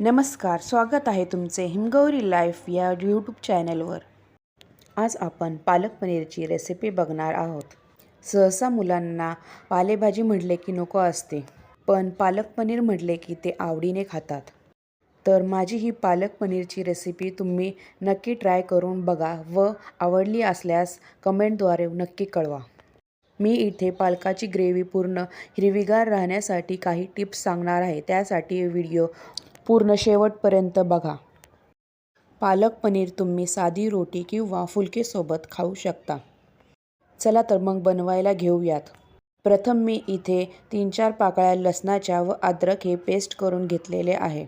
नमस्कार स्वागत आहे तुमचे हिमगौरी लाईफ या यूट्यूब चॅनलवर. आज आपण पालक पनीरची रेसिपी बघणार आहोत. सहसा मुलांना पालेभाजी म्हटले की नको असते पण पालक पनीर म्हटले की ते आवडीने खातात. तर माझी ही पालक पनीरची रेसिपी तुम्ही नक्की ट्राय करून बघा व आवडली असल्यास कमेंटद्वारे नक्की कळवा. मी इथे पालकाची ग्रेव्ही पूर्ण हिरवीगार राहण्यासाठी काही टिप्स सांगणार आहे त्यासाठी व्हिडिओ पूर्ण शेवटपर्यंत बघा. पालक पनीर तुम्ही साधी रोटी किंवा फुलकेसोबत खाऊ शकता. चला तर मग बनवायला घेऊयात. प्रथम मी इथे तीन चार पाकळ्या लसणाच्या व अद्रक हे पेस्ट करून घेतलेले आहे.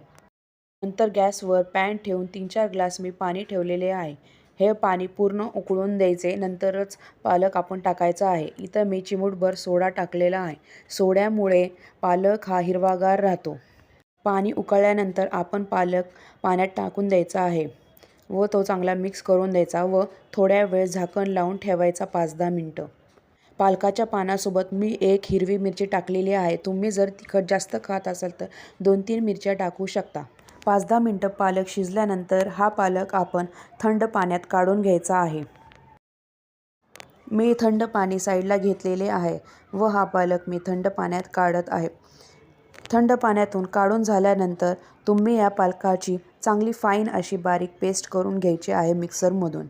नंतर गॅसवर पॅन ठेवून तीन चार ग्लास मी पाणी ठेवलेले आहे. हे पाणी पूर्ण उकळून द्यायचे. नंतरच पालक आपण टाकायचा आहे. इथं मी चिमूटभर सोडा टाकलेला आहे. सोड्यामुळे पालक हा हिरवागार राहतो. पाणी उकळल्यानंतर आपण पालक पाण्यात टाकून द्यायचा आहे व तो चांगला मिक्स करून द्यायचा व थोड्या वेळ झाकण लावून ठेवायचा पाच दहा मिनटं. पालकाच्या पानासोबत मी एक हिरवी मिरची टाकलेली आहे. तुम्ही जर तिखट जास्त खात असाल तर दोन तीन मिरच्या टाकू शकता. पाच दहा मिनटं पालक शिजल्यानंतर हा पालक आपण थंड पाण्यात काढून घ्यायचा आहे. मी थंड पाणी साईडला घेतलेले आहे व हा पालक मी थंड पाण्यात काढत आहे. थंड पाण्यातून काढून झाल्यानंतर तुम्ही या पालकाची चांगली फाईन अशी बारीक पेस्ट करून घ्यायची आहे मिक्सरमधून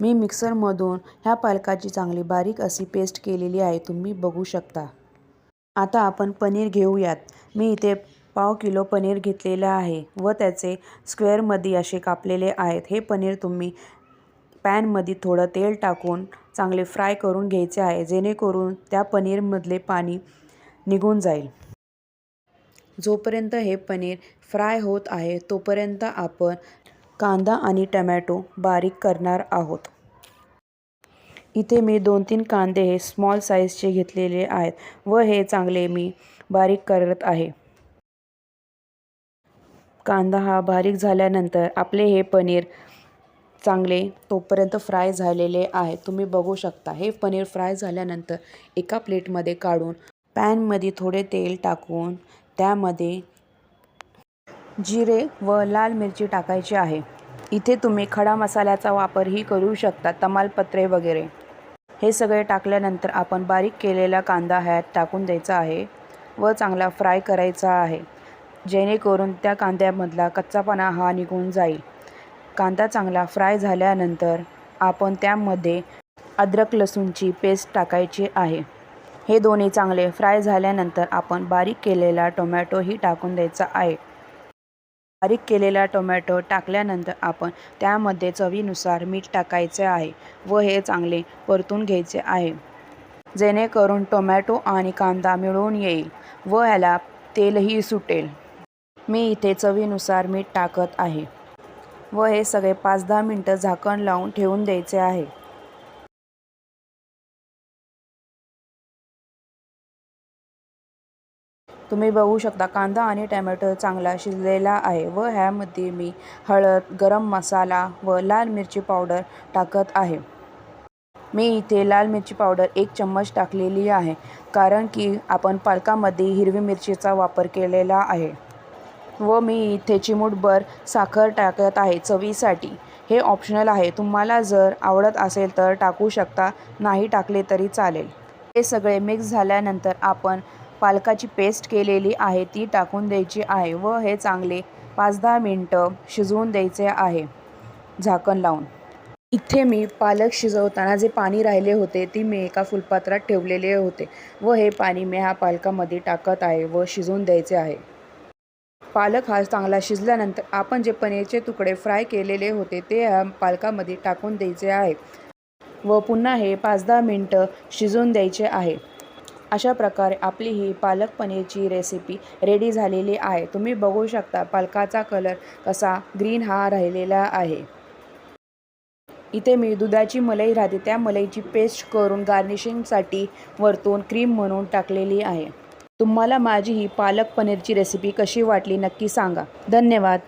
मी मिक्सरमधून ह्या पालकाची चांगली बारीक अशी पेस्ट केलेली आहे तुम्ही बघू शकता. आता आपण पनीर घेऊयात. मी इथे पाव किलो पनीर घेतलेलं आहे व त्याचे स्क्वेअरमध्ये असे कापलेले आहेत. हे पनीर तुम्ही पॅनमध्ये थोडं तेल टाकून चांगले फ्राय करून घ्यायचे आहे जेणेकरून त्या पनीरमधले पाणी निघून जाईल. जोपर्यंत हे पनीर फ्राय होत आहे तोपर्यंत आपण कांदा आणि टमॅटो बारीक करणार आहोत. इथे मी दोन तीन कांदे हे स्मॉल साईजचे घेतलेले आहेत व हे चांगले मी बारीक करत आहे. कांदा हा बारीक झाल्यानंतर आपले हे पनीर चांगले तोपर्यंत फ्राय झालेले आहे तुम्ही बघू शकता. हे पनीर फ्राय झाल्यानंतर एका प्लेटमध्ये काढून पॅनमध्ये थोडे तेल टाकून त्यामध्ये जिरे व लाल मिरची टाकायची आहे. इथे तुम्ही खडा मसाल्याचा वापरही करू शकता तमालपत्रे वगैरे. हे सगळे टाकल्यानंतर आपण बारीक केलेला कांदा ह्यात टाकून द्यायचा आहे व चांगला फ्राय करायचा आहे. जेणेकरून त्या कांद्यामधला कच्चापणा हा निघून जाईल. कांदा चांगला फ्राय झाल्यानंतर आपण त्यामध्ये अद्रक लसूणची पेस्ट टाकायची आहे. हे दोन्ही चांगले फ्राय झाल्यानंतर आपण बारीक केलेला टोमॅटोही टाकून द्यायचा आहे. बारीक केलेला टोमॅटो टाकल्यानंतर आपण त्यामध्ये चवीनुसार मीठ टाकायचे आहे व हे चांगले परतून घ्यायचे आहे. जेणेकरून टोमॅटो आणि कांदा मिळून येईल व ह्याला तेलही सुटेल. मी इथे चवीनुसार मीठ टाकत आहे. व हे सगळे पाच दहा मिनटं झाकण लावून ठेवून द्यायचे आहे. तुम्ही बघू शकता कांदा आणि टॅमॅटो चांगला शिजलेला आहे व ह्यामध्ये मी हळद गरम मसाला व लाल मिरची पावडर टाकत आहे. मी इथे लाल मिरची पावडर एक चम्मच टाकलेली आहे कारण की आपण पालकामध्ये हिरवी मिरचीचा वापर केलेला आहे. व मी इथे चिमूटभर साखर टाकत आहे चवीसाठी. हे ऑप्शनल आहे. तुम्हाला जर आवडत असेल तर टाकू शकता. नाही टाकले तरी चालेल. हे सगळे मिक्स झाल्यानंतर आपण पालकाची पेस्ट केलेली आहे. ती टाकून द्यायची आहे व हे चांगले पाच दहा मिनटं शिजवून द्यायचे आहे. झाकण लावून. इथे मी पालक शिजवताना जे पाणी राहिले होते ती मी एका फुलपात्रात ठेवलेले होते. व हे पाणी मी ह्या पालकामध्ये टाकत आहे व शिजवून द्यायचे आहे. पालक हा चांगला शिजल्यानंतर आपण जे पनीरचे तुकडे फ्राय केलेले होते ते ह्या पालकामध्ये टाकून द्यायचे आहे व पुन्हा हे पाच दहा मिनटं शिजवून द्यायचे आहे. अशा प्रकारे आपली ही पालक पनीरची रेसिपी रेडी झालेली आहे. तुम्ही बघू शकता पालकाचा कलर कसा ग्रीन हा राहिलेला आहे. इथे मी दुधाची मलाई राहते त्या मलईची पेस्ट करून गार्निशिंगसाठी वरतून क्रीम म्हणून टाकलेली आहे. तुम्हाला माझी ही पालक पनीरची रेसिपी कशी वाटली नक्की सांगा. धन्यवाद.